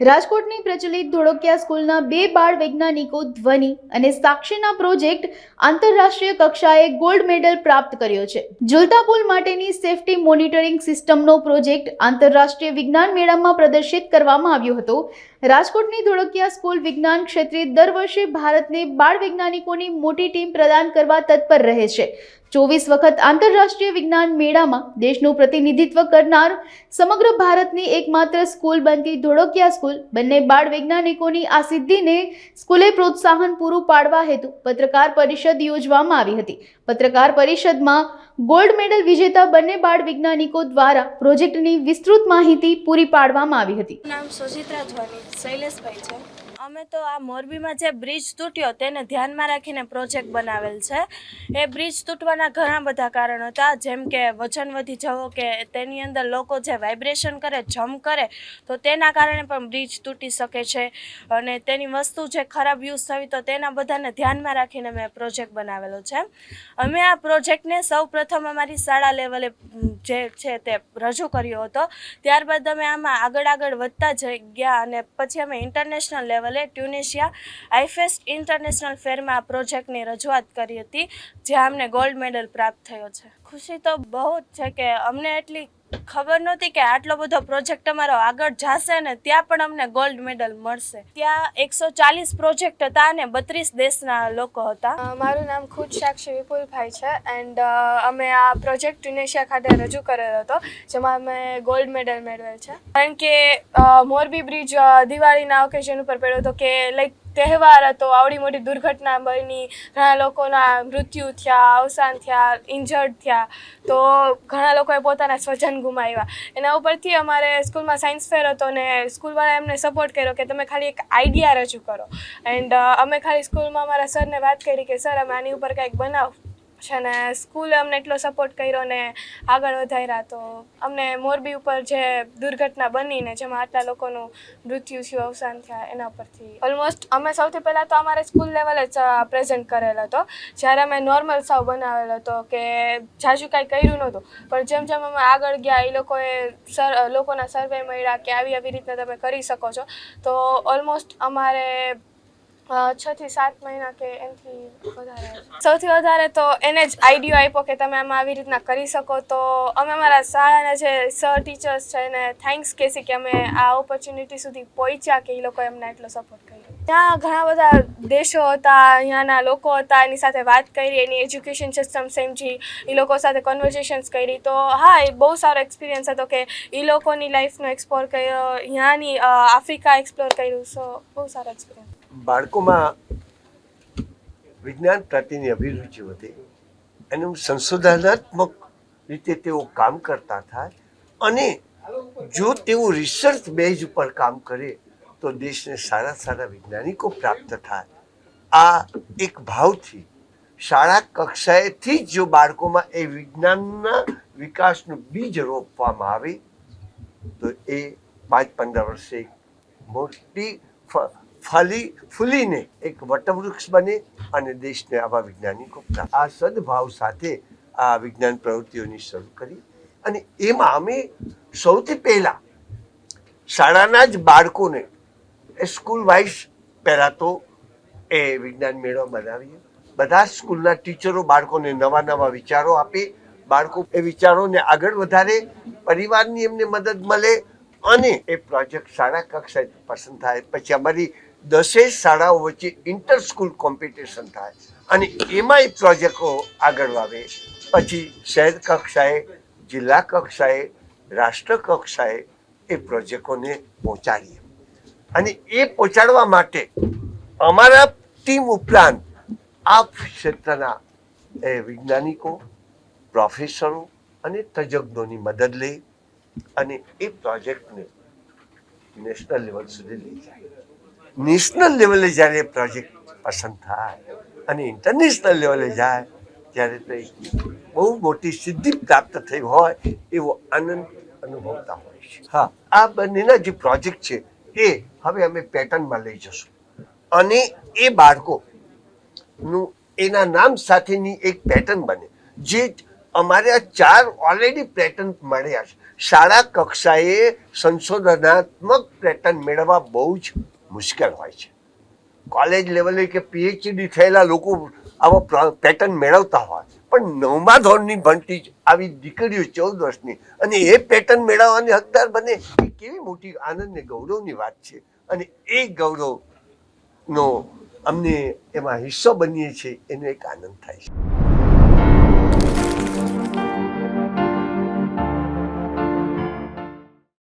રાજકોટની પ્રચલિત ધોળકિયા સ્કૂલના બે બાળ વૈજ્ઞાનિકો ધ્વનિ અને સાક્ષીના પ્રોજેક્ટ આંતરરાષ્ટ્રીય કક્ષાએ ગોલ્ડ મેડલ પ્રાપ્ત કર્યો છે. ઝુલતા પુલ માટેની સેફટી મોનિટરિંગ સિસ્ટમનો પ્રોજેક્ટ આંતરરાષ્ટ્રીય વિજ્ઞાન મેળામાં પ્રદર્શિત કરવામાં આવ્યો હતો. રાજકોટની ધોળકિયા સ્કૂલ વિજ્ઞાન ક્ષેત્રે દર વર્ષે ભારતને બાળ વૈજ્ઞાનિકોની મોટી ટીમ પ્રદાન કરવા તત્પર રહે છે. ચોવીસ વખત આંતરરાષ્ટ્રીય વિજ્ઞાન મેળામાં દેશનું પ્રતિનિધિત્વ કરનાર સમગ્ર ભારતની એકમાત્ર સ્કૂલ બનતી ધોળકિયા સ્કૂલ બંને બાળ વૈજ્ઞાનિકોની આ સિદ્ધિને સ્કૂલે પ્રોત્સાહન પૂરું પાડવા હેતુ પત્રકાર પરિષદ યોજવામાં આવી હતી. પત્રકાર પરિષદમાં ગોલ્ડ મેડલ વિજેતા બંને બાળ વૈજ્ઞાનિકો દ્વારા પ્રોજેક્ટની વિસ્તૃત માહિતી પૂરી પાડવામાં આવી હતી. નામ સુચિત્રા ધ્વની શૈલેષભાઈ છે. અમે તો આ મોરબીમાં જે બ્રિજ તૂટ્યો તેને ધ્યાનમાં રાખીને પ્રોજેક્ટ બનાવેલ છે. એ બ્રિજ તૂટવાના ઘણા બધા કારણો હતા, જેમ કે વજન વધી જવો કે તેની અંદર લોકો જે વાઇબ્રેશન કરે જમ્પ કરે, તો તેના કારણે પણ બ્રિજ તૂટી શકે છે. અને તેની વસ્તુ જે ખરાબ યુઝ થવી તો તેના બધાને ધ્યાનમાં રાખીને મેં પ્રોજેક્ટ બનાવેલો છે. અમે આ પ્રોજેક્ટને સૌ પ્રથમ અમારી શાળા લેવલે જે છે તે રજૂ કર્યો હતો. ત્યારબાદ અમે આમાં આગળ આગળ વધતા જઈ ગયા અને પછી અમે ઇન્ટરનેશનલ લેવલે ટ્યુનિશિયા આઈફેસ્ટ ઇન્ટરનેશનલ ફેરમાં આ પ્રોજેક્ટની રજૂઆત કરી હતી, જ્યાં અમને ગોલ્ડ મેડલ પ્રાપ્ત થયો છે. ખુશી તો બહુ જ છે કે અમને એટલી ખબર નહોતી કે આટલો બધો પ્રોજેક્ટ અમારો આગળ જશે ને ત્યાં પણ અમને ગોલ્ડ મેડલ મળશે. ત્યાં એકસો ચાલીસ પ્રોજેક્ટ હતા અને બત્રીસ દેશના લોકો હતા. મારું નામ ખુદ સાક્ષી વિપુલભાઈ છે એન્ડ અમે આ પ્રોજેક્ટ ટ્યુનેશિયા ખાતે રજૂ કરેલો હતો, જેમાં અમે ગોલ્ડ મેડલ મેળવેલ છે. કારણ કે મોરબી બ્રિજ દિવાળીના ઓકેઝન ઉપર પડ્યો હતો કે લાઈક તહેવાર હતો, આવડી મોટી દુર્ઘટના બની, ઘણા લોકોના મૃત્યુ થયા, અવસાન થયા ઇન્જર્ડ થયા. તો ઘણા લોકોએ પોતાના સ્વજન ગુમાવ્યા. એના ઉપરથી અમારે સ્કૂલમાં સાયન્સ ફેર હતો ને સ્કૂલવાળા એમને સપોર્ટ કર્યો કે તમે ખાલી એક આઈડિયા રજૂ કરો. એન્ડ અમે ખાલી સ્કૂલમાં અમારા સરને વાત કરી કે, સર, અમે આની ઉપર કંઈક બનાવ છે ને સ્કૂલે અમને એટલો સપોર્ટ કર્યો ને આગળ વધાર્યા તો અમને મોરબી ઉપર જે દુર્ઘટના બની ને જેમાં આટલા લોકોનું મૃત્યુ થયું, અવસાન થયા, એના પરથી ઓલમોસ્ટ અમે સૌથી પહેલાં તો અમારે સ્કૂલ લેવલે જ પ્રેઝન્ટ કરેલ હતો. જ્યારે અમે નોર્મલ સાવ બનાવેલ હતો કે જાજુ કાંઈ કર્યું નહોતું. પણ જેમ જેમ અમે આગળ ગયા એ લોકોએ સર લોકોના સર્વે મળ્યા કે આવી આવી રીતના તમે કરી શકો છો. તો ઓલમોસ્ટ અમારે છ થી સાત મહિના કે એનાથી વધારે. સૌથી વધારે તો એને જ આઈડિયો આપ્યો કે તમે આમાં આવી રીતના કરી શકો તો અમે અમારા શાળાના જે સર ટીચર્સ છે એને થેન્ક્સ કહેશી કે અમે આ ઓપોર્ચ્યુનિટી સુધી પહોંચ્યા કે એ લોકો એમને એટલો સપોર્ટ કર્યો. ત્યાં ઘણા બધા દેશો હતા, અહીંયાના લોકો હતા, એની સાથે વાત કરી, એની એજ્યુકેશન સિસ્ટમ સમજી એ લોકો સાથે કન્વર્ઝેશન્સ કરી. તો હા, એ બહુ સારો એક્સપિરિયન્સ હતો કે એ લોકોની લાઈફનો એક્સપ્લોર કર્યો, અહીંયાની આફ્રિકા એક્સપ્લોર કર્યું. સો બહુ સારો એક્સપિરિયન્સ બાળકોમાં વિજ્ઞાન પ્રત્યેની અભિરુચિ વધે અને સંશોધનાત્મક રીતે તેઓ કામ કરતા થાય અને જો તેઓ રિસર્ચ બેઝ ઉપર કામ કરે તો દેશને સારા સારા વૈજ્ઞાનિકો પ્રાપ્ત થાય. આ એક ભાવથી શાળા કક્ષાએથી જ જો બાળકોમાં એ વિજ્ઞાનના વિકાસનું બીજ રોપવામાં આવે તો એ પાંચ પંદર વર્ષે મોટી ફલી, ફૂલીને એક વટવૃક્ષ બને અને દેશને આવા વૈજ્ઞાનિકો આ સદભાવ સાથે આ વિજ્ઞાન પ્રવૃત્તિઓની શરૂ કરી અને એમાં અમે સૌથી પહેલા શાળાના જ બાળકોને એ સ્કૂલ વાઇઝ પહેલાં તો એ વિજ્ઞાન મેળો બનાવીએ. બધા સ્કૂલના ટીચરો બાળકોને નવા નવા વિચારો આપે. બાળકો એ વિચારોને આગળ વધારે, પરિવારની એમને મદદ મળે અને એ પ્રોજેક્ટ શાળા કક્ષાએ પસંદ થાય. પછી અમારી દસેય શાળાઓ વચ્ચે ઇન્ટર સ્કૂલ કોમ્પિટિશન થાય અને એમાં એ પ્રોજેક્ટો આગળ આવે પછી શહેર કક્ષાએ, જિલ્લા કક્ષાએ, રાષ્ટ્ર કક્ષાએ એ પ્રોજેક્ટોને પહોંચાડીએ. અને એ પહોંચાડવા માટે અમારા ટીમ ઉપરાંત આ ક્ષેત્રના, એ વૈજ્ઞાનિકો પ્રોફેસરો અને તજજ્ઞોની મદદ લઈ અને એ પ્રોજેક્ટને નેશનલ લેવલ સુધી લઈ જાય. નેશનલ લેવલે જ્યારે પ્રોજેક્ટ પસંદ થાય અને ઇન્ટરનેશનલ લેવલે જાય ત્યારે તો બહુ મોટી સિદ્ધિ પ્રાપ્ત થઈ હોય એવો આનંદ અનુભવતા હોય છે. હા. આ બંનેના જે પ્રોજેક્ટ છે એ હવે અમે પેટર્નમાં લઈ જશું. અને એ બાળકોનું એના નામ સાથેની એક પેટર્ન બને જે અમારે આ ચાર ઓલરેડી પેટર્ન મળ્યા છે. શાળા કક્ષાએ સંશોધનાત્મક પેટર્ન મેળવવા બહુ જ મુશ્કેલ હોય છે. કોલેજ લેવલે કે પીએચડી થયેલા લોકો આવો પેટર્ન મેળવતા હોય પણ નવમા ધોરણની ભણતી જ આવી દીકરીઓ ચૌદ વર્ષની અને એ પેટર્ન મેળવવાની હકદાર બને એ કેવી મોટી આનંદ ને ગૌરવની વાત છે. અને એ ગૌરવનો અમને એમાં હિસ્સો બનીએ છીએ, એનો એક આનંદ થાય છે.